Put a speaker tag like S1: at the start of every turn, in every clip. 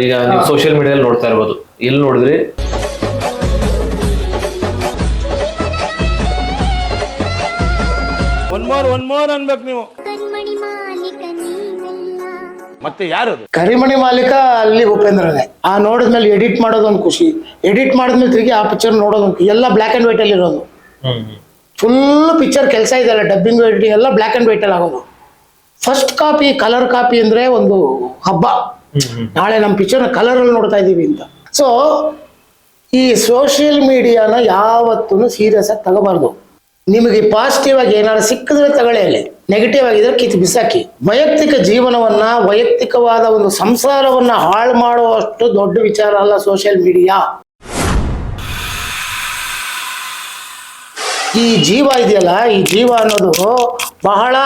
S1: ಈಗ ನೀವು ಸೋಷಿಯಲ್ ಮೀಡಿಯಾದಲ್ಲಿ ನೋಡ್ತಾ ಇರ್ಬೋದು. ಎಲ್ಲಿ ನೋಡಿದ್ರಿ?
S2: ಒನ್ ಮೋರ್ ಒನ್ ಮೋರ್ ಅನ್ಬೇಕು ನೀವು. ಮತ್ತೆ ಯಾರು
S3: ಕರಿಮಣಿ ಮಾಲೀಕ ಅಲ್ಲಿ ಉಪೇಂದ್ರನೇ. ಆ ನೋಡಿದ್ಮೇಲೆ ಎಡಿಟ್ ಮಾಡೋದೊಂದು ಖುಷಿ. ಎಡಿಟ್ ಮಾಡಿದ್ಮೇಲೆ ತಿರುಗಿ ಆ ಪಿಕ್ಚರ್ ನೋಡೋದೊಂದು ಎಲ್ಲ ಬ್ಲ್ಯಾಕ್ ಆ್ಯಂಡ್ ವೈಟಲ್ಲಿ ಇರೋದು. ಫುಲ್ ಪಿಕ್ಚರ್ ಕೆಲಸ ಇದೆಯಲ್ಲ ಡಬ್ಬಿಂಗ್ ಎಡಿಟಿಂಗ್ ಎಲ್ಲ ಬ್ಲ್ಯಾಕ್ ಆ್ಯಂಡ್ ವೈಟಲ್ಲಿ ಆಗೋದು. ಫಸ್ಟ್ ಕಾಪಿ ಕಲರ್ ಕಾಪಿ ಅಂದರೆ ಒಂದು ಹಬ್ಬ. ನಾಳೆ ನಮ್ಮ ಪಿಕ್ಚರ್ನ ಕಲರಲ್ಲಿ ನೋಡ್ತಾ ಇದ್ದೀವಿ ಅಂತ. ಸೊ ಈ ಸೋಷಿಯಲ್ ಮೀಡಿಯಾನ ಯಾವತ್ತೂ ಸೀರಿಯಸ್ ಆಗಿ ತಗೋಬಾರ್ದು. ನಿಮಗೆ ಪಾಸಿಟಿವ್ ಆಗಿ ಏನಾದ್ರು ಸಿಕ್ಕಿದ್ರೆ ತಗೊಳ್ಳಿ ಅಲ್ಲಿ. ನೆಗೆಟಿವ್ ಆಗಿದ್ರೆ ಕಿತ್ತು ಬಿಸಾಕಿ. ವೈಯಕ್ತಿಕ ಜೀವನವನ್ನ, ವೈಯಕ್ತಿಕವಾದ ಒಂದು ಸಂಸಾರವನ್ನ ಹಾಳು ಮಾಡುವಷ್ಟು ದೊಡ್ಡ ವಿಚಾರ ಅಲ್ಲ ಸೋಷಿಯಲ್ ಮೀಡಿಯಾ ಈ ಜೀವ ಇದೆಯಲ್ಲ, ಈ ಜೀವ ಅನ್ನೋದು ಬಹಳ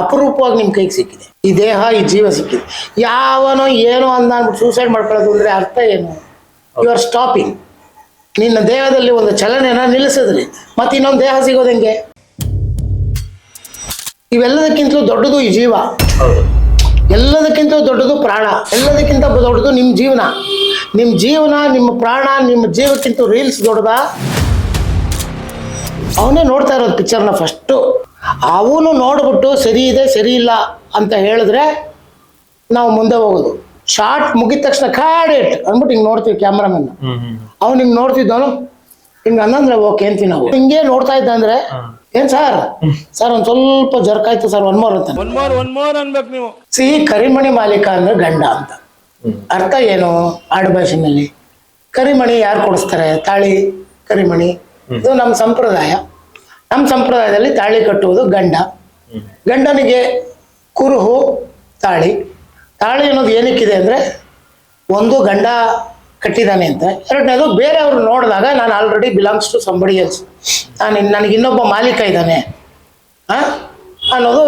S3: ಅಪರೂಪವಾಗಿ ನಿಮ್ಮ ಕೈಗೆ ಸಿಕ್ಕಿದೆ. ಈ ದೇಹ ಈ ಜೀವ ಸಿಕ್ಕಿದೆ. ಯಾವನೋ ಏನೋ ಅಂದ ಸೂಸೈಡ್ ಮಾಡ್ಕೊಳ್ಳೋದು ಅಂದ್ರೆ ಅರ್ಥ ಏನು? ಯು ಆರ್ ಸ್ಟಾಪಿಂಗ್ ನಿನ್ನ ದೇಹದಲ್ಲಿ ಒಂದು ಚಲನೆನ ನಿಲ್ಲಿಸಿದ್ರಿ ಮತ್ತೆ ಇನ್ನೊಂದು ದೇಹ ಸಿಗೋದು ಹೆಂಗೆ? ಇವೆಲ್ಲದಕ್ಕಿಂತಲೂ ದೊಡ್ಡದು ಈ ಜೀವ. ಎಲ್ಲದಕ್ಕಿಂತ ದೊಡ್ಡದು ಪ್ರಾಣ. ಎಲ್ಲದಕ್ಕಿಂತ ದೊಡ್ಡದು ನಿಮ್ಮ ಜೀವನ. ನಿಮ್ಮ ಜೀವನ ನಿಮ್ಮ ಪ್ರಾಣ ನಿಮ್ಮ ಜೀವಕ್ಕಿಂತ ರೀಲ್ಸ್ ದೊಡ್ಡದಾ? ಅವನೇ ನೋಡ್ತಾ ಇರೋದು ಪಿಕ್ಚರ್ನ ಫಸ್ಟು ಅವನು ನೋಡ್ಬಿಟ್ಟು ಸರಿ ಇದೆ ಸರಿ ಇಲ್ಲ ಅಂತ ಹೇಳಿದ್ರೆ ನಾವು ಮುಂದೆ ಹೋಗೋದು. ಶಾರ್ಟ್ ಮುಗಿದ ತಕ್ಷಣ ಕಾಡಿಟ್ ಅಂದ್ಬಿಟ್ಟು ಹಿಂಗೆ ನೋಡ್ತೀವಿ ಕ್ಯಾಮ್ರಾಮನ್ ಅವ್ನು ಹಿಂಗೆ ನೋಡ್ತಿದ್ದವನು? ಹಿಂಗೆ ಅನ್ನಂದ್ರೆ ಓಕೆ ಅಂತೀವಿ ನಾವು. ಹಿಂಗೆ ನೋಡ್ತಾ ಇದ್ದ ಅಂದ್ರೆ ಏನ್ ಸರ್? ಸರ್ ಒಂದ್ ಸ್ವಲ್ಪ ಜರ್ಕಾಯ್ತು ಸರ್ ಒನ್ ಮೋರ್ ಅಂತ
S2: ಒನ್ ಮೋರ್ ಒನ್ ಮೋರ್ ಅನ್ಬೇಕು ನೀವು.
S3: ಸಿಹಿ ಕರಿಮಣಿ ಮಾಲೀಕ ಅಂದ್ರೆ ಗಂಡ ಅಂತ. ಅರ್ಥ ಏನು ಆಡುಭಾಷೆನಲ್ಲಿ ಕರಿಮಣಿ ಯಾರು ಕೊಡಿಸ್ತಾರೆ? ತಾಳಿ ಕರಿಮಣಿ. ಇದು ನಮ್ಮ ಸಂಪ್ರದಾಯ. ನಮ್ಮ ಸಂಪ್ರದಾಯದಲ್ಲಿ ತಾಳಿ ಕಟ್ಟುವುದು ಗಂಡ. ಗಂಡನಿಗೆ ಕುರುಹು, ತಾಳಿ. ತಾಳಿ ಅನ್ನೋದು ಏನಕ್ಕಿದೆ ಅಂದರೆ ಒಂದು ಗಂಡ ಕಟ್ಟಿದ್ದಾನೆ ಅಂತ. ಎರಡನೇದು, ಬೇರೆಯವರು ನೋಡಿದಾಗ ನಾನು already belongs to somebody else ನಾನು ನನಗೆ ಇನ್ನೊಬ್ಬ ಮಾಲೀಕ ಇದ್ದಾನೆ. ಹಾಂ ಅನ್ನೋದು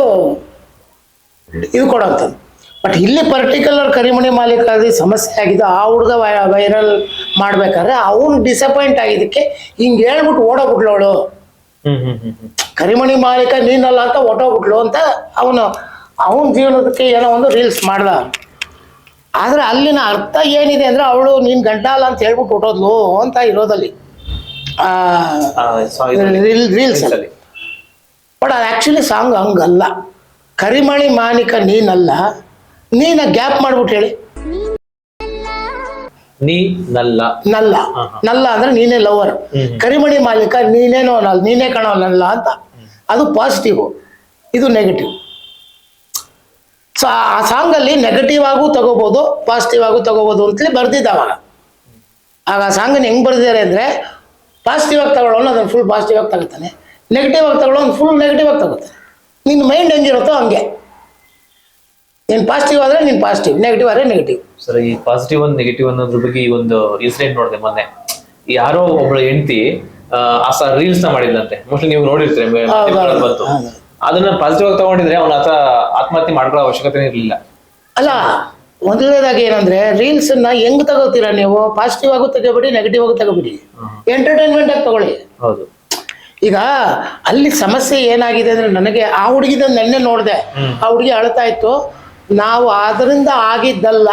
S3: ಇದು ಕೊಡೋಂಥದ್ದು. ಬಟ್ ಇಲ್ಲಿ ಪರ್ಟಿಕ್ಯುಲರ್ ಕರಿಮಣಿ ಮಾಲೀಕ ಸಮಸ್ಯೆ ಆಗಿದೆ ಆ ಹುಡುಗ ವೈರಲ್ ಮಾಡಬೇಕಾದ್ರೆ ಅವನು ಡಿಸಪಾಯಿಂಟ್ ಆಗಿದ್ದಕ್ಕೆ ಹಿಂಗೆ ಹೇಳ್ಬಿಟ್ಟು ಓಡೋಗ್ಬಿಟ್ಲವಳು ಕರಿಮಣಿ ಮಾಲೀಕ ನೀನಲ್ಲ ಅಂತ ಹೊಟ್ಟೋಗ್ಬಿಟ್ಲು ಅಂತ ಅವನು ಅವನ ಜೀವನದಕ್ಕೆ ಏನೋ ಒಂದು ರೀಲ್ಸ್ ಮಾಡ್ದ. ಆದ್ರೆ ಅಲ್ಲಿನ ಅರ್ಥ ಏನಿದೆ ಅಂದ್ರೆ ಅವಳು ನೀನ್ ಗಂಡ ಅಲ್ಲ ಅಂತ ಹೇಳ್ಬಿಟ್ಟು ಹೊಟ್ಟೋದ್ಲು ಅಂತ ಇರೋದಲ್ಲಿ. ರೀಲ್ಸ್ ಅಲ್ಲಿ. ಬಟ್ ಅದು ಆ್ಯಕ್ಚುಲಿ ಸಾಂಗ್ ಹಂಗಲ್ಲ. ಕರಿಮಣಿ ಮಾಲೀಕ ನೀನಲ್ಲ ನೀನ ಗ್ಯಾಪ್ ಮಾಡ್ಬಿಟ್ಟು ಹೇಳಿ.
S1: ನೀ ನಲ್ಲ.
S3: ನಲ್ಲ. ನಲ್ಲ ಅಂದ್ರೆ ನೀನೇ ಲವರ್ ಕರಿಮಣಿ ಮಾಲೀಕ ನೀನೇನೋ ನಲ್ ನೀನೇ ಕಣೋ ನಲ್ಲ ಅಂತ. ಅದು ಪಾಸಿಟಿವ್ ಇದು ನೆಗೆಟಿವ್ ಸೊ ಆ ಸಾಂಗಲ್ಲಿ ನೆಗೆಟಿವ್ ಆಗೂ ತಗೋಬೋದು ಪಾಸಿಟಿವ್ ಆಗೂ ತಗೋಬೋದು ಅಂತೇಳಿ ಬರ್ದಿದ್ದ ಅವಾಗ ಆಗ ಆ ಸಾಂಗನ್ನು ಹೆಂಗ್ ಬರ್ದಿದ್ದಾರೆ ಅಂದ್ರೆ ಪಾಸಿಟಿವ್ ಆಗಿ ತಗೊಳ್ಳೋನು ಅದನ್ನ ಫುಲ್ ಪಾಸಿಟಿವ್ ಆಗಿ ತಗೋತಾನೆ. ನೆಗೆಟಿವ್ ಆಗಿ ತಗೊಳ್ಳೋನು ಫುಲ್ ನೆಗೆಟಿವ್ ಆಗಿ ತಗೋತಾನೆ. ನಿನ್ನ ಮೈಂಡ್ ಹೆಂಗಿರುತ್ತೋ ಹಂಗೆ. ನೀನು ಪಾಸಿಟಿವ್ ಆದರೆ ನೀನು ಪಾಸಿಟಿವ್ ನೆಗೆಟಿವ್ ಆದರೆ ನೆಗೆಟಿವ್
S1: ಸರ್ ಈ ಪಾಸಿಟಿವ್ ಒಂದು ನೆಗೆಟಿವ್ ಅನ್ನೋದ್ರ ಬಗ್ಗೆ ಈ ಒಂದು ಇನ್ಸಿಡೆಂಟ್ ನೋಡಿದೆ ಮೊನ್ನೆ. ಯಾರೋ ಒಬ್ಳು ಹೆಂಡತಿ ಆ ಸರ್ ರೀಲ್ಸ್ನ ಮಾಡಿದ್ಲಂತೆ. ಮೋಸ್ಟ್ಲಿ ನೀವು ನೋಡಿರ್ತೀರಿ ಮಾಧ್ಯಮಗಳಲ್ಲಿ ಬಂತು. ಅದನ್ನ ಪಾಸಿಟಿವ್ ಆಗಿ ತಗೊಂಡಿದ್ರೆ ಅವನ ಆತ ಆತ್ಮಹತ್ಯೆ ಮಾಡ್ಕೊಳ್ಳೋ ಅವಶ್ಯಕತೆ ಇರಲಿಲ್ಲ.
S3: ಅಲ್ಲ ಮೊದಲನೇದಾಗಿ ಏನಂದ್ರೆ ರೀಲ್ಸ್ ಅನ್ನ ಹೆಂಗ್ ತಗೋತೀರಾ ನೀವು? ಪಾಸಿಟಿವ್ ಆಗು ತಗೋಬಿಡಿ ನೆಗೆಟಿವ್ ಆಗು ತಗೋಬಿಡಿ ಎಂಟರ್ಟೈನ್ಮೆಂಟ್ ಆಗಿ ತಗೊಳ್ಳಿ.
S1: ಹೌದು.
S3: ಈಗ ಅಲ್ಲಿ ಸಮಸ್ಯೆ ಏನಾಗಿದೆ ಅಂದ್ರೆ ನನಗೆ ಆ ಹುಡುಗಿದ ನೆನ್ನೆ ನೋಡಿದೆ. ಆ ಹುಡುಗಿ ಅಳ್ತಾ ಇತ್ತು. ನಾವು ಅದರಿಂದ ಆಗಿದ್ದಲ್ಲ.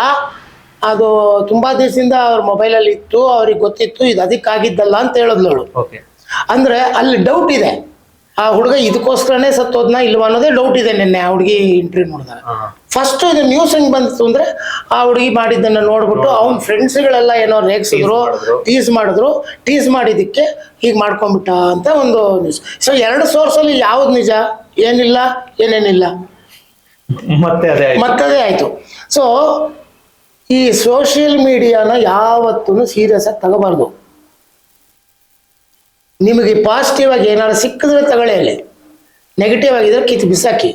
S3: ಅದು ತುಂಬಾ ದಿವಸದಿಂದ ಅವ್ರ ಮೊಬೈಲಲ್ಲಿ ಇತ್ತು ಅವ್ರಿಗೆ ಗೊತ್ತಿತ್ತು ಇದು ಅದಕ್ಕೆ ಆಗಿದ್ದಲ್ಲ ಅಂತ
S1: ಹೇಳಿದ್ಲವಳು
S3: ಅಂದ್ರೆ ಅಲ್ಲಿ ಡೌಟ್ ಇದೆ. ಆ ಹುಡುಗ ಇದಕ್ಕೋಸ್ಕರನೇ ಸತ್ತೋದ್ನ ಇಲ್ವಾ ಅನ್ನೋದೇ ಡೌಟ್ ಇದೆ ನಿನ್ನೆ ಆ ಹುಡುಗಿ ಇಂಟರ್ವ್ಯೂ ನೋಡಿದಾಗ. ಫಸ್ಟ್ ಇದು ನ್ಯೂಸ್ ಹೆಂಗ್ ಬಂತು ಅಂದ್ರೆ ಆ ಹುಡುಗಿ ಮಾಡಿದ್ದನ್ನ ನೋಡ್ಬಿಟ್ಟು ಅವ್ನ ಫ್ರೆಂಡ್ಸ್ಗಳೆಲ್ಲ ಏನೋ ರೇಗ್ಸಿದ್ರು ಟೀಸ್ ಮಾಡಿದ್ರು. ಟೀಸ್ ಮಾಡಿದಕ್ಕೆ ಹೀಗೆ ಮಾಡ್ಕೊಂಡ್ಬಿಟ್ಟ ಅಂತ ಒಂದು ನ್ಯೂಸ್ ಸೊ ಎರಡು ಸೋರ್ಸ್ ಅಲ್ಲಿ ಯಾವ್ದು ನಿಜ? ಏನಿಲ್ಲ ಏನೇನಿಲ್ಲ. ಮತ್ತದೇ ಆಯ್ತು. ಸೊ ಈ ಸೋಷಿಯಲ್ ಮೀಡಿಯಾನ ಯಾವತ್ತೂ ಸೀರಿಯಸ್ ಆಗಿ ತಗೋಬಾರ್ದು. ನಿಮಗೆ ಪಾಸಿಟಿವ್ ಆಗಿ ಏನಾದ್ರು ಸಿಕ್ಕಿದ್ರೆ ತಗೊಳ್ಳಿ ಅಲ್ಲಿ. ನೆಗೆಟಿವ್ ಆಗಿದ್ರೆ ಕಿತ್ತು ಬಿಸಾಕಿ.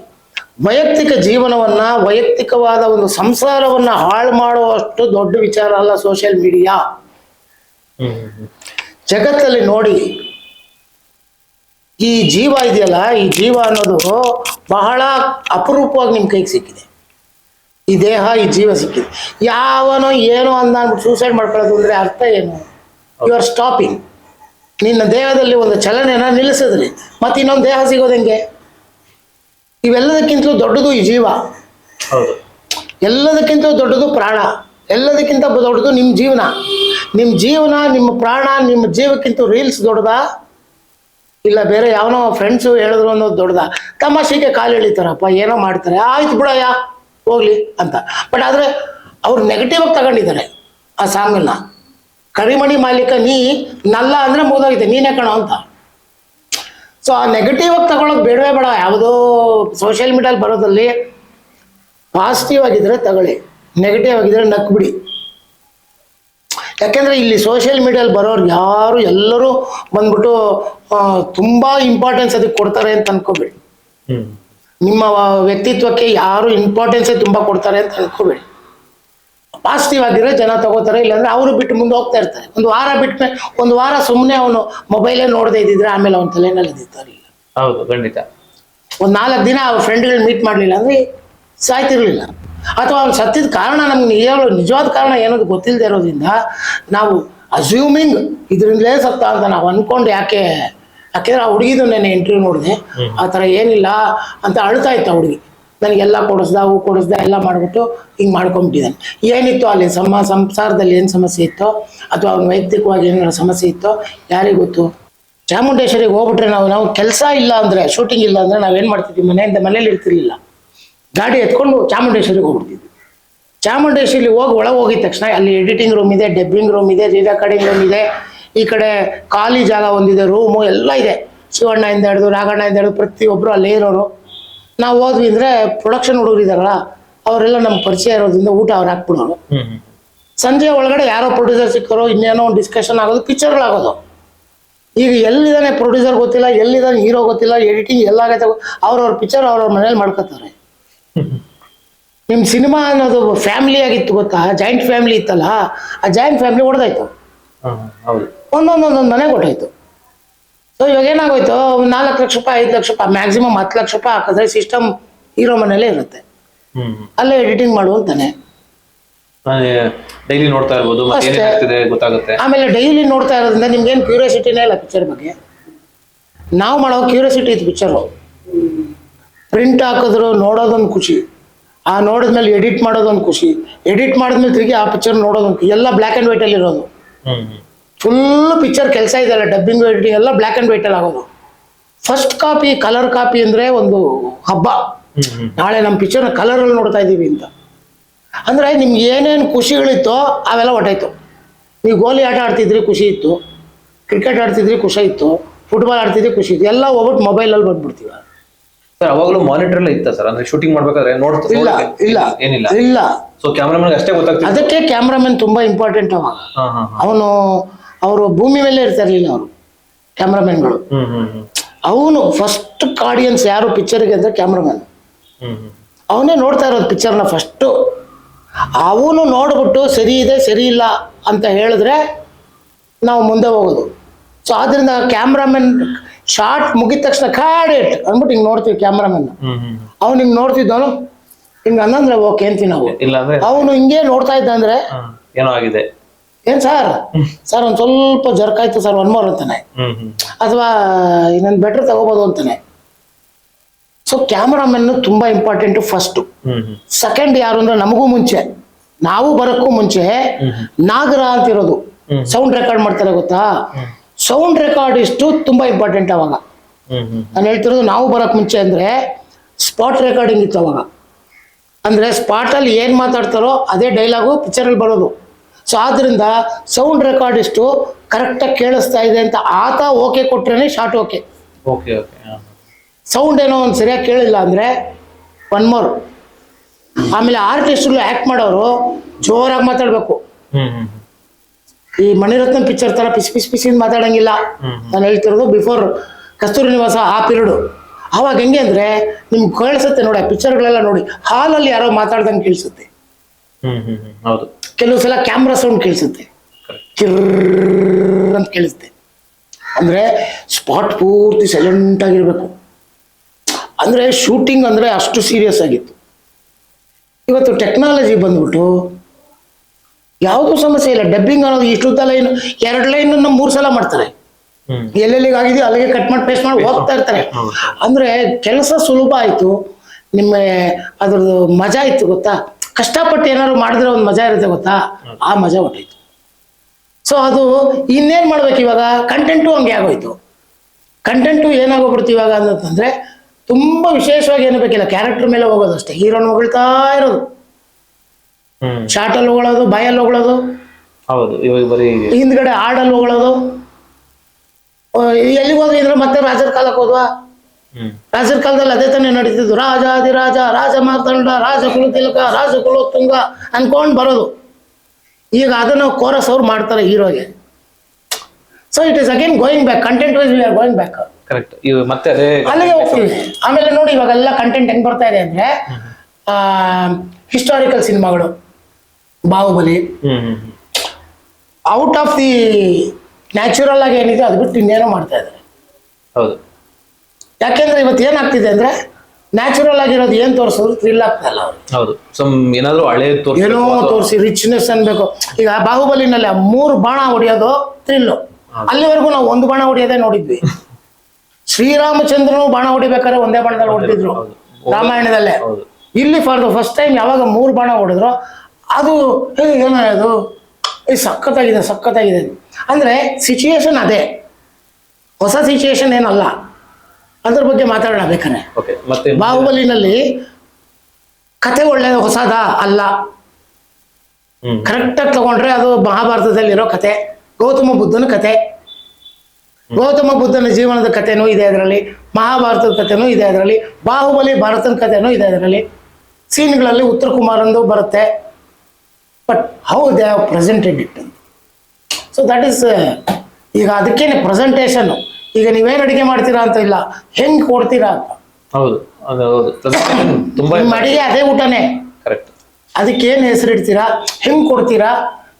S3: ವೈಯಕ್ತಿಕ ಜೀವನವನ್ನ ವೈಯಕ್ತಿಕವಾದ ಒಂದು ಸಂಸಾರವನ್ನ ಹಾಳು ಮಾಡುವಷ್ಟು ದೊಡ್ಡ ವಿಚಾರ ಅಲ್ಲ ಸೋಷಿಯಲ್ ಮೀಡಿಯಾ. ಜಗತ್ತಲ್ಲಿ ನೋಡಿ ಈ ಜೀವ ಇದೆಯಲ್ಲ ಈ ಜೀವ ಅನ್ನೋದು ಬಹಳ ಅಪರೂಪವಾಗಿ ನಿಮ್ಮ ಕೈಗೆ ಸಿಕ್ಕಿದೆ. ಈ ದೇಹ ಈ ಜೀವ ಸಿಕ್ಕಿದೆ. ಯಾವನೋ ಏನೋ ಅಂದ ಅಂದ್ಬಿಟ್ಟು ಸೂಸೈಡ್ ಮಾಡ್ಕೊಳ್ಳೋದು ಅಂದ್ರೆ ಅರ್ಥ ಏನು? ಯು ಆರ್ ಸ್ಟಾಪಿಂಗ್ ನಿನ್ನ ದೇಹದಲ್ಲಿ ಒಂದು ಚಲನೆನ ನಿಲ್ಲಿಸಿದ್ರಿ ಮತ್ತೆ ಇನ್ನೊಂದು ದೇಹ ಸಿಗೋದು ಹೆಂಗೆ? ಇವೆಲ್ಲದಕ್ಕಿಂತಲೂ ದೊಡ್ಡದು ಈ ಜೀವ. ಎಲ್ಲದಕ್ಕಿಂತ ದೊಡ್ಡದು ಪ್ರಾಣ. ಎಲ್ಲದಕ್ಕಿಂತ ದೊಡ್ಡದು ನಿಮ್ಮ ಜೀವನ. ನಿಮ್ಮ ಜೀವನ ನಿಮ್ಮ ಪ್ರಾಣ ನಿಮ್ಮ ಜೀವಕ್ಕಿಂತ ರೀಲ್ಸ್ ದೊಡ್ಡದಾ? ಇಲ್ಲ, ಬೇರೆ ಯಾವನೋ ಫ್ರೆಂಡ್ಸು ಹೇಳಿದ್ರು ಅನ್ನೋದು ದೊಡ್ಡದ? ತಮಾಷೆಗೆ ಕಾಲು ಎಳಿತಾರಪ್ಪ, ಏನೋ ಮಾಡ್ತಾರೆ. ಆಯ್ತು ಬಿಡಯ್ಯ, ಹೋಗ್ಲಿ ಅಂತ. ಬಟ್ ಆದರೆ ಅವ್ರು ನೆಗೆಟಿವ್ ಆಗಿ ತಗೊಂಡಿದ್ದಾರೆ, ಆ ಸಾಂಗನ್ನ ಕರಿಮಣಿ ಮಾಲೀಕ, ನೀ ನಲ್ಲ ಅಂದರೆ ಮುಗಿದೋಗಿದೆ, ನೀನೇ ಕಣೋ ಅಂತ. ಸೊ ಆ ನೆಗೆಟಿವ್ ಆಗಿ ತಗೊಳಕ್ ಬೇಡವೇ ಬೇಡ. ಯಾವುದೋ ಸೋಷಿಯಲ್ ಮೀಡಿಯಲ್ಲಿ ಬರೋದಲ್ಲಿ ಪಾಸಿಟಿವ್ ಆಗಿದ್ರೆ ತಗೊಳ್ಳಿ ನೆಗೆಟಿವ್ ಆಗಿದ್ರೆ ನಕ್ಬಿಡಿ. ಯಾಕೆಂದ್ರೆ ಇಲ್ಲಿ ಸೋಷಿಯಲ್ ಮೀಡಿಯಲ್ಲಿ ಬರೋರು ಯಾರು? ಎಲ್ಲರೂ ಬಂದ್ಬಿಟ್ಟು ತುಂಬಾ ಇಂಪಾರ್ಟೆನ್ಸ್ ಅದಕ್ಕೆ ಕೊಡ್ತಾರೆ ಅಂತ ಅನ್ಕೋಬೇಡಿ. ನಿಮ್ಮ ವ್ಯಕ್ತಿತ್ವಕ್ಕೆ ಯಾರು ಇಂಪಾರ್ಟೆನ್ಸ್ ತುಂಬಾ ಕೊಡ್ತಾರೆ ಅಂತ ಅನ್ಕೋಬೇಡಿ. ಪಾಸಿಟಿವ್ ಆಗಿದ್ರೆ ಜನ ತಗೋತಾರೆ ಇಲ್ಲಾಂದ್ರೆ ಅವರು ಬಿಟ್ಟು ಮುಂದೆ ಹೋಗ್ತಾ ಇರ್ತಾರೆ. ಒಂದು ವಾರ ಬಿಟ್ಟು ಒಂದು ವಾರ ಸುಮ್ಮನೆ ಅವನು ಮೊಬೈಲೇ ನೋಡದೆ ಇದ್ದಿದ್ರೆ ಆಮೇಲೆ ಅವನ ತಲೆನಲ್ಲಿ ಇದ್ದಿರ್ತಾರಿಲ್ಲ
S1: ಹೌದು ಖಂಡಿತ.
S3: ಒಂದು ನಾಲ್ಕು ದಿನ ಅವ್ರ ಫ್ರೆಂಡ್ಗಳು ಮೀಟ್ ಮಾಡಲಿಲ್ಲ ಅಂದ್ರೆ ಸಾಯ್ತಿರ್ಲಿಲ್ಲ. ಅಥವಾ ಅವ್ನು ಸತ್ತಿದ ಕಾರಣ ನಮ್ಗೆ ನಿಜವಾಗ್ಲೂ ನಿಜವಾದ ಕಾರಣ ಏನೋ ಗೊತ್ತಿಲ್ಲದೆ ಇರೋದ್ರಿಂದ ನಾವು ಅಸ್ಯೂಮಿಂಗ್ ಇದರಿಂದಲೇ ಸತ್ತ ಅಂತ ನಾವು ಅನ್ಕೊಂಡು ಯಾಕೆ ಯಾಕೆಂದ್ರೆ ಆ ಹುಡುಗಿದು ನೆನೆ ಇಂಟರ್ವ್ಯೂ ನೋಡಿದೆ. ಆ ಥರ ಏನಿಲ್ಲ ಅಂತ ಅಳ್ತಾ ಇತ್ತು ಆ ಹುಡುಗಿ. ನನಗೆಲ್ಲ ಕೊಡಿಸ್ದ ಹೂ ಕೊಡಿಸ್ದ ಎಲ್ಲ ಮಾಡಿಬಿಟ್ಟು ಹಿಂಗೆ ಮಾಡ್ಕೊಂಬಿಟ್ಟಿದ್ದಾನೆ. ಏನಿತ್ತು ಅಲ್ಲಿ ಸಮ ಸಂಸಾರದಲ್ಲಿ ಏನು ಸಮಸ್ಯೆ ಇತ್ತೋ ಅಥವಾ ಅವ್ನ ವೈಯಕ್ತಿಕವಾಗಿ ಏನಾರ ಸಮಸ್ಯೆ ಇತ್ತೋ ಯಾರಿಗೆ ಗೊತ್ತು? ಚಾಮುಂಡೇಶ್ವರಿಗೆ ಹೋಗ್ಬಿಟ್ರೆ ನಾವು ನಾವು ಕೆಲಸ ಇಲ್ಲ ಅಂದರೆ ಶೂಟಿಂಗ್ ಇಲ್ಲ ಅಂದರೆ ನಾವೇನು ಮಾಡ್ತಿದ್ವಿ? ಮನೆಯಿಂದ ಮನೇಲಿ ಇರ್ತಿರ್ಲಿಲ್ಲ. ಗಾಡಿ ಎತ್ಕೊಂಡು ಚಾಮುಂಡೇಶ್ವರಿಗೆ ಹೋಗ್ಬಿಡ್ತಿದ್ವಿ. ಚಾಮುಂಡೇಶ್ವರಿ ಹೋಗಿ ಒಳಗೆ ಹೋಗಿದ ತಕ್ಷಣ ಅಲ್ಲಿ ಎಡಿಟಿಂಗ್ ರೂಮ್ ಇದೆ ಡಬ್ಬಿಂಗ್ ರೂಮ್ ಇದೆ ರೀ ರೆಕಾರ್ಡಿಂಗ್ ರೂಮ್ ಇದೆ. ಈ ಕಡೆ ಖಾಲಿ ಜಾಗ ಒಂದಿದೆ ರೂಮು ಎಲ್ಲ ಇದೆ. ಶಿವಣ್ಣ ಇಂದ ಹಿಡಿದು ಇಂದ ಹಿಡಿದು ಪ್ರತಿಯೊಬ್ಬರು ಅಲ್ಲೇ ಇರೋರು. ನಾವು ಹೋದ್ವಿ ಅಂದರೆ ಪ್ರೊಡಕ್ಷನ್ ಹುಡುಗರು ಇದಾರಲ್ಲ ಅವರೆಲ್ಲ ನಮ್ಗೆ ಪರಿಚಯ ಇರೋದ್ರಿಂದ ಊಟ ಅವ್ರು ಹಾಕ್ಬಿಡೋರು. ಸಂಜೆ ಒಳಗಡೆ ಯಾರೋ ಪ್ರೊಡ್ಯೂಸರ್ ಸಿಕ್ಕರೋ ಇನ್ನೇನೋ ಒಂದು ಡಿಸ್ಕಷನ್ ಆಗೋದು ಪಿಕ್ಚರ್ಗಳಾಗೋದು ಈಗ ಎಲ್ಲಿದ್ದಾನೆ ಪ್ರೊಡ್ಯೂಸರ್ ಗೊತ್ತಿಲ್ಲ ಎಲ್ಲಿದ್ದಾನೆ ಹೀರೋ ಗೊತ್ತಿಲ್ಲ ಎಡಿಟಿಂಗ್ ಎಲ್ಲ ಆಗೈತೆ ಅವ್ರವ್ರ ಪಿಕ್ಚರ್ ಅವ್ರವ್ರ ಮನೇಲಿ ಮಾಡ್ಕೋತಾರೆ. ನಿಮ್ಮ ಸಿನಿಮಾ ಅನ್ನೋದು ಫ್ಯಾಮಿಲಿ ಆಗಿತ್ತು ಗೊತ್ತಾ? ಜಾಯಿಂಟ್ ಫ್ಯಾಮಿಲಿ ಇತ್ತಲ್ಲ ಆ ಜಾಯಿಂಟ್ ಫ್ಯಾಮಿಲಿ ಹೊಡೆದಾಯ್ತು.
S1: ಹೌದು.
S3: ಒಂದೊಂದೊಂದೊಂದು ಮನೆ ಕೊಟ್ಟೋಯ್ತು. ಸೊ ಇವಾಗ ಏನಾಗೋಯ್ತು? ನಾಲ್ಕು ಲಕ್ಷ ರೂಪಾಯಿ ಐದು ಲಕ್ಷ ರೂಪಾಯಿ ಮ್ಯಾಕ್ಸಿಮಮ್ ಹತ್ತು ಲಕ್ಷ ರೂಪಾಯಿ ಹಾಕಿದ್ರೆ ಸಿಸ್ಟಮ್ ಹೀರೋ ಮನೇಲೇ ಇರುತ್ತೆ. ಅಲ್ಲೇ ಎಡಿಟಿಂಗ್
S1: ಮಾಡುವಂತಾನೆ. ಡೈಲಿ ನೋಡ್ತಾ ಇರ್ಬೋದು ಗೊತ್ತಾಗುತ್ತೆ.
S3: ಆಮೇಲೆ ಡೈಲಿ ನೋಡ್ತಾ ಇರೋದ್ರಿಂದ ನಿಮ್ಗೇನು ಕ್ಯೂರಿಯಾಸಿಟಿನೇ ಇಲ್ಲ ಪಿಕ್ಚರ್ ಬಗ್ಗೆ. ನಾವು ಮಾಡೋ ಕ್ಯೂರಿಯಾಸಿಟಿ ಇತ್ತು ಪಿಕ್ಚರು ಪ್ರಿಂಟ್ ಹಾಕಿದ್ರು ನೋಡೋದೊಂದು ಖುಷಿ. ಆ ನೋಡಿದ್ಮೇಲೆ ಎಡಿಟ್ ಮಾಡೋದೊಂದು ಖುಷಿ. ಎಡಿಟ್ ಮಾಡಿದ್ಮೇಲೆ ತಿರುಗಿ ಆ ಪಿಕ್ಚರ್ ನೋಡೋದೊಂದು. ಎಲ್ಲ ಬ್ಲ್ಯಾಕ್ ಆ್ಯಂಡ್ ವೈಟಲ್ಲಿ ಇರೋದು. ಫುಲ್ ಪಿಕ್ಚರ್ ಕೆಲಸ ಇದೆಯಲ್ಲ ಡಬ್ಬಿಂಗ್ ಎಡಿಟಿಂಗ್ ಎಲ್ಲ ಬ್ಲ್ಯಾಕ್ ಆ್ಯಂಡ್ ವೈಟಲ್ಲಿ ಆಗೋದು. ಫಸ್ಟ್ ಕಾಪಿ ಕಲರ್ ಕಾಪಿ ಅಂದರೆ ಒಂದು ಹಬ್ಬ. ನಾಳೆ ನಮ್ಮ ಪಿಕ್ಚರ್ನ ಕಲರಲ್ಲಿ ನೋಡ್ತಾ ಇದ್ದೀವಿ ಅಂತ. ಅಂದರೆ ನಿಮ್ಗೆ ಏನೇನು ಖುಷಿಗಳಿತ್ತೋ ಅವೆಲ್ಲ ಹೊಟ್ಟಾಯ್ತು ನೀವು ಗೋಲಿ ಆಟ ಆಡ್ತಿದ್ರಿ ಖುಷಿ ಇತ್ತು. ಕ್ರಿಕೆಟ್ ಆಡ್ತಿದ್ರಿ ಖುಷಿ ಇತ್ತು. ಫುಟ್ಬಾಲ್ ಆಡ್ತಿದ್ರಿ ಖುಷಿ ಇತ್ತು. ಎಲ್ಲ ಹೋಗ್ಬಿಟ್ಟು ಮೊಬೈಲಲ್ಲಿ ಬಂದ್ಬಿಡ್ತೀವಿ.
S1: ಸರ್ ಅವಾಗಲೂ ಮಾನಿಟರ್ ಎಲ್ಲ ಇತ್ತ ಸರ್? ಅಂದ್ರೆ ಶೂಟಿಂಗ್ ಮಾಡ್ಬೇಕಾದ್ರೆ ನೋಡ್ತಾ
S3: ಇಲ್ಲ
S1: ಏನಿಲ್ಲ.
S3: ಇಲ್ಲ.
S1: ಸೊ ಕ್ಯಾಮ್ರಾಮನ್ ಅಷ್ಟೇ ಗೊತ್ತಾಗ್ತದೆ
S3: ಅದಕ್ಕೆ ಕ್ಯಾಮ್ರಾಮನ್ ತುಂಬಾ ಇಂಪಾರ್ಟೆಂಟ್ ಅವಾಗ. ಅವನು ಅವರು ಭೂಮಿ ಮೇಲೆ ಇರ್ತಾ ಇರಲಿಲ್ಲ ಅವರು ಕ್ಯಾಮ್ರಾಮನ್ಗಳು. ಅವನು ಫಸ್ಟ್ ಆಡಿಯನ್ಸ್ ಯಾರು ಪಿಕ್ಚರ್ಗೆ ಅಂದ್ರೆ ಕ್ಯಾಮ್ರಾಮನ್. ಅವನೇ ನೋಡ್ತಾ ಇರೋದು ಪಿಕ್ಚರ್ನ ಫಸ್ಟು ಅವನು ನೋಡ್ಬಿಟ್ಟು ಸರಿ ಇದೆ ಸರಿ ಇಲ್ಲ ಅಂತ ಹೇಳಿದ್ರೆ ನಾವು ಮುಂದೆ ಹೋಗೋದು. ಸೊ ಆದ್ರಿಂದ ಕ್ಯಾಮ್ರಾಮನ್ ಶಾರ್ಟ್ ಮುಗಿದ ತಕ್ಷಣ ಕಾಡೇಟ್ ಅಂದ್ಬಿಟ್ಟು ಹಿಂಗೆ ನೋಡ್ತೀವಿ ಕ್ಯಾಮ್ರಾಮನ್. ಅವನು ಹಿಂಗೆ ನೋಡ್ತಿದ್ದವನು ಹಿಂಗೆ ಅನ್ನಂದ್ರೆ ಓಕೆ ಅಂತೀವಿ ನಾವು. ಅವನು ಹಿಂಗೆ ನೋಡ್ತಾ ಇದ್ದ ಅಂದ್ರೆ
S1: ಏನೋ ಆಗಿದೆ.
S3: ಏನ್ ಸರ್? ಸರ್ ಒಂದು ಸ್ವಲ್ಪ ಜರ್ಕಾಯ್ತು ಸರ್ ಒನ್ ಮೋರ್ ಅಂತಾನೆ. ಅಥವಾ ಇನ್ನೊಂದು ಬೆಟ್ರ್ ತಗೋಬಹುದು ಅಂತಾನೆ. ಸೊ ಕ್ಯಾಮರಾಮನ್ ತುಂಬಾ ಇಂಪಾರ್ಟೆಂಟ್ ಫಸ್ಟ್ ಸೆಕೆಂಡ್ ಯಾರು ಅಂದ್ರೆ ನಮಗೂ ಮುಂಚೆ ನಾವು ಬರಕ್ಕೂ ಮುಂಚೆ ನಾಗರ ಅಂತ ಇರೋದು. ಸೌಂಡ್ ರೆಕಾರ್ಡ್ ಮಾಡ್ತಾರೆ ಗೊತ್ತಾ? ಸೌಂಡ್ ರೆಕಾರ್ಡ್ ಇಷ್ಟು ತುಂಬಾ ಇಂಪಾರ್ಟೆಂಟ್ ಅವಾಗ. ನಾನು ಹೇಳ್ತಿರೋದು ನಾವು ಬರಕ್ ಮುಂಚೆ ಅಂದ್ರೆ ಸ್ಪಾಟ್ ರೆಕಾರ್ಡಿಂಗ್ ಇತ್ತು ಅವಾಗ. ಅಂದ್ರೆ ಸ್ಪಾಟ್ ಅಲ್ಲಿ ಏನು ಮಾತಾಡ್ತಾರೋ ಅದೇ ಡೈಲಾಗು ಪಿಕ್ಚರಲ್ಲಿ ಬರೋದು. ಸೊ ಆದ್ರಿಂದ ಸೌಂಡ್ ರೆಕಾರ್ಡ್ ಇಷ್ಟು ಕರೆಕ್ಟಾಗಿ ಕೇಳಿಸ್ತಾ ಇದೆ ಅಂತ ಆತ okay ಕೊಟ್ರೇನೆ shot okay
S1: okay okay
S3: sound ಏನೋ ಒಂದು ಸರಿಯಾಗಿ ಕೇಳಿಲ್ಲ ಅಂದರೆ ಒನ್ ಮೋರ್ ಆಮೇಲೆ ಆರ್ಟಿಸ್ಟ್ಗಳು ಆ್ಯಕ್ಟ್ ಮಾಡೋರು ಜೋರಾಗಿ ಮಾತಾಡಬೇಕು. ಈ ಮಣಿರತ್ನ ಪಿಕ್ಚರ್ ಥರ ಪಿಸ್ ಪಿಸ್ ಪಿಸಿಂದ ಮಾತಾಡಂಗಿಲ್ಲ. ನಾನು ಹೇಳ್ತಿರೋದು ಬಿಫೋರ್ ಕಸ್ತೂರಿ ನಿವಾಸ ಆ ಪೀರಿಯಡು ಅವಾಗ ಹೆಂಗೆ ಅಂದರೆ ನಿಮ್ಗೆ ಕೇಳಿಸುತ್ತೆ ನೋಡಿ ಆ ಪಿಕ್ಚರ್ಗಳೆಲ್ಲ ನೋಡಿ ಹಾಲಲ್ಲಿ ಯಾರೋ ಮಾತಾಡ್ದಂಗೆ ಕೇಳಿಸುತ್ತೆ.
S1: ಹೌದು.
S3: ಕೆಲವು ಸಲ ಕ್ಯಾಮ್ರಾ ಸೌಂಡ್ ಕೇಳಿಸುತ್ತೆ. ಕಿರ್ ಅಂತ ಕೇಳಿಸುತ್ತೆ. ಅಂದರೆ ಸ್ಪಾಟ್ ಪೂರ್ತಿ ಸೈಲೆಂಟ್ ಆಗಿರಬೇಕು. ಅಂದರೆ ಶೂಟಿಂಗ್ ಅಂದರೆ ಅಷ್ಟು ಸೀರಿಯಸ್ ಆಗಿತ್ತು. ಇವತ್ತು ಟೆಕ್ನಾಲಜಿ ಬಂದ್ಬಿಟ್ಟು ಯಾವುದೂ ಸಮಸ್ಯೆ ಇಲ್ಲ. ಡಬ್ಬಿಂಗ್ ಅನ್ನೋದು ಇಷ್ಟು ಲೈನ್ ಎರಡು ಲೈನ್ ಮೂರು ಸಲ ಮಾಡ್ತಾರೆ. ಎಲ್ಲೆಲ್ಲಿಗೆ ಆಗಿದೆಯೋ ಅಲ್ಲಿಗೆ ಕಟ್ ಮಾಡಿ ಪೇಸ್ಟ್ ಮಾಡಿ ಹೋಗ್ತಾ ಇರ್ತಾರೆ. ಅಂದರೆ ಕೆಲಸ ಸುಲಭ ಆಯಿತು. ನಿಮ್ಮ ಅದ್ರದ್ದು ಮಜಾ ಇತ್ತು ಗೊತ್ತಾ? ಕಷ್ಟಪಟ್ಟು ಏನಾದ್ರು ಮಾಡಿದ್ರೆ ಒಂದು ಮಜಾ ಇರುತ್ತೆ ಗೊತ್ತಾ? ಆ ಮಜಾ ಹೊಟ್ಟೈತು ಸೊ ಅದು ಇನ್ನೇನು ಮಾಡ್ಬೇಕು ಇವಾಗ? ಕಂಟೆಂಟು ಹಂಗೆ ಆಗೋಯ್ತು. ಕಂಟೆಂಟು ಏನಾಗೋಗ್ಬಿಡ್ತು ಇವಾಗ ಅಂತಂದ್ರೆ ತುಂಬ ವಿಶೇಷವಾಗಿ ಏನು ಬೇಕಿಲ್ಲ. ಕ್ಯಾರೆಕ್ಟರ್ ಮೇಲೆ ಹೋಗೋದು ಅಷ್ಟೇ. ಹೀರೋನ್ ಹೊಗಳ್ತಾ ಇರೋದು. ಶಾರ್ಟಲ್ಲಿ ಹೊಗಳೋದು ಬಾಯಲ್ಲಿ ಹೊಗಳೋದು.
S1: ಹೌದು ಇವಾಗ ಬರೀ
S3: ಹಿಂದ್ಗಡೆ ಹಾಡಲ್ಲಿ ಹೊಗಳೋದು. ಎಲ್ಲಿಗೆ ಹೋದ್ವಿ ಅಂದ್ರೆ ಮತ್ತೆ ರಾಜರ ಕಾಲಕ್ಕೆ ಹೋದ್ವಾ? ರಾಜರ ಕಾಲದಲ್ಲಿ ಅದೇ ತಾನೇ ನಡೀತಿದ್ದು. ರಾಜಾದಿರಾಜ ರಾಜ ಮಾತಾಂಡ ರಾಜ ಕುಲತಿಲಕ ರಾಜ ಕುಲೋತ್ತುಂಗ ಅನ್ಕೊಂಡು ಬರೋದು. ಈಗ ಅದನ್ನು ಕೋರಸ್ ಅವ್ರು ಮಾಡ್ತಾರೆ ಹೀರೋಗೆ. So it is again going back content wise we are going back
S1: correct ಮತ್ತೆ ಅದೇ
S3: ಅಲ್ಲಿಗೆ ಹೋಗ್ತೀವಿ. ಆಮೇಲೆ ನೋಡಿ ಇವಾಗೆಲ್ಲ ಕಂಟೆಂಟ್ ಹೆಂಗ್ ಬರ್ತಾ ಇದೆ ಅಂದ್ರೆ ಹಿಸ್ಟಾರಿಕಲ್ ಸಿನಿಮಾಗಳು Baahubali. Out of the natural ಆಗಿ ಏನಿದೆ ಅದು ಬಿಟ್ಟು ಇನ್ನೇನೋ ಮಾಡ್ತಾ ಇದ್ದಾರೆ
S1: ಹೌದು.
S3: ಯಾಕೆಂದ್ರೆ ಇವತ್ತು ಏನಾಗ್ತಿದೆ ಅಂದ್ರೆ ನ್ಯಾಚುರಲ್ ಆಗಿರೋದು ಏನ್ ತೋರಿಸೋದು ಥ್ರಿಲ್ ಆಗ್ತಲ್ಲ
S1: ಹೌದು. ಸಮ್ ಏನಾದ್ರೂ ಹಳೆ ತೋರ್ಸಿ
S3: ಏನೋ ತೋರಿಸಿ ರಿಚ್ನೆಸ್ ಅನ್ಬೇಕು. ಈಗ ಬಾಹುಬಲಿನಲ್ಲಿ ಆ ಮೂರು ಬಾಣ ಹೊಡೆಯೋದು ಥ್ರಿಲ್ಲು ಅಲ್ಲಿವರೆಗೂ ನಾವು ಒಂದು ಬಾಣ ಹೊಡಿಯೋದೇ ನೋಡಿದ್ವಿ. ಶ್ರೀರಾಮಚಂದ್ರನು ಬಾಣ ಹೊಡಿಬೇಕಾದ್ರೆ ಒಂದೇ ಬಾಣದಲ್ಲಿ ಹೊಡೆದಿದ್ರು ರಾಮಾಯಣದಲ್ಲೇ. ಇಲ್ಲಿ ಫಾರ್ ದ ಫಸ್ಟ್ ಟೈಮ್ ಯಾವಾಗ ಮೂರು ಬಾಣ ಹೊಡೆದ್ರು ಅದು ಏನದು ಏನೋ ಅದು ಏ ಸಖತ್ತಾಗಿದೆ ಸಖತ್ತಾಗಿದೆ. ಅಂದ್ರೆ ಸಿಚುಯೇಷನ್ ಅದೇ. ಹೊಸ ಸಿಚುಯೇಷನ್ ಏನಲ್ಲ. ಅದ್ರ ಬಗ್ಗೆ ಮಾತಾಡೋಣ ಬೇಕಾರೆ.
S1: ಮತ್ತೆ
S3: ಬಾಹುಬಲಿನಲ್ಲಿ ಕತೆ ಒಳ್ಳೆ ಹೊಸದ ಅಲ್ಲ.
S1: ಕರೆಕ್ಟ್
S3: ಕರೆಕ್ಟಾಗಿ ತಗೊಂಡ್ರೆ ಅದು ಮಹಾಭಾರತದಲ್ಲಿರೋ ಕತೆ ಗೌತಮ ಬುದ್ಧನ ಕತೆ. ಗೌತಮ ಬುದ್ಧನ ಜೀವನದ ಕಥೆನೂ ಇದೆ ಅದರಲ್ಲಿ ಮಹಾಭಾರತದ ಕಥೆನೂ ಇದೆ ಅದರಲ್ಲಿ ಬಾಹುಬಲಿ ಭಾರತದ ಕಥೆನೂ ಇದೆ ಅದರಲ್ಲಿ. ಸೀನ್ಗಳಲ್ಲಿ ಉತ್ತರ ಕುಮಾರಂದು ಬರುತ್ತೆ. But how they have presented it so that is ಈಗ ಅದಕ್ಕೇನೆ ಪ್ರೆಸೆಂಟೇಷನ್ ಈಗ ನೀವೇನು ಅಡಿಗೆ ಮಾಡ್ತೀರಾ ಅಂತ ಇಲ್ಲ. ಹೆಂಗೆ ಕೊಡ್ತೀರಾ ಅಂತ.
S1: ಹೌದು ಅದು ಹೌದು. presentation ತುಂಬಾ
S3: ನಿಮ್ಮ ಅಡಿಗೆ ಅದೇ ಊಟನೇ.
S1: ಕರೆಕ್ಟ್
S3: ಅದಕ್ಕೇನು ಹೆಸರಿಡ್ತೀರಾ? ಹೆಂಗೆ ಕೊಡ್ತೀರಾ?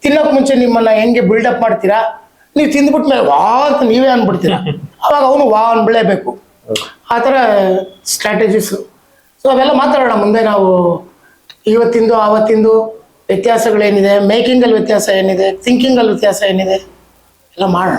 S3: ತಿನ್ನೋಕೆ ಮುಂಚೆ ನಿಮ್ಮನ್ನ ಹೆಂಗೆ ಬಿಲ್ಡಪ್ ಮಾಡ್ತೀರಾ? ನೀವು ತಿಂದ್ಬಿಟ್ಮೇಲೆ ವಾ ಅಂತ ನೀವೇ ಅಂದ್ಬಿಡ್ತೀರಾ ಅವಾಗ ಅವನು ವಾ ಅನ್ಬಿಳೇಬೇಕು ಆ ಥರ ಸ್ಟ್ರಾಟಜೀಸ್ ಸೊ ಅವೆಲ್ಲ ಮಾತಾಡೋಣ. ಮುಂದೆ ನಾವು ಇವತ್ತಿಂದು ಆವತ್ತಿಂದು ವ್ಯತ್ಯಾಸಗಳೇನಿದೆ? ಮೇಕಿಂಗಲ್ಲಿ ವ್ಯತ್ಯಾಸ ಏನಿದೆ? ಥಿಂಕಿಂಗಲ್ಲಿ ವ್ಯತ್ಯಾಸ ಏನಿದೆ? ಎಲ್ಲ ಮಾಡೋಣ.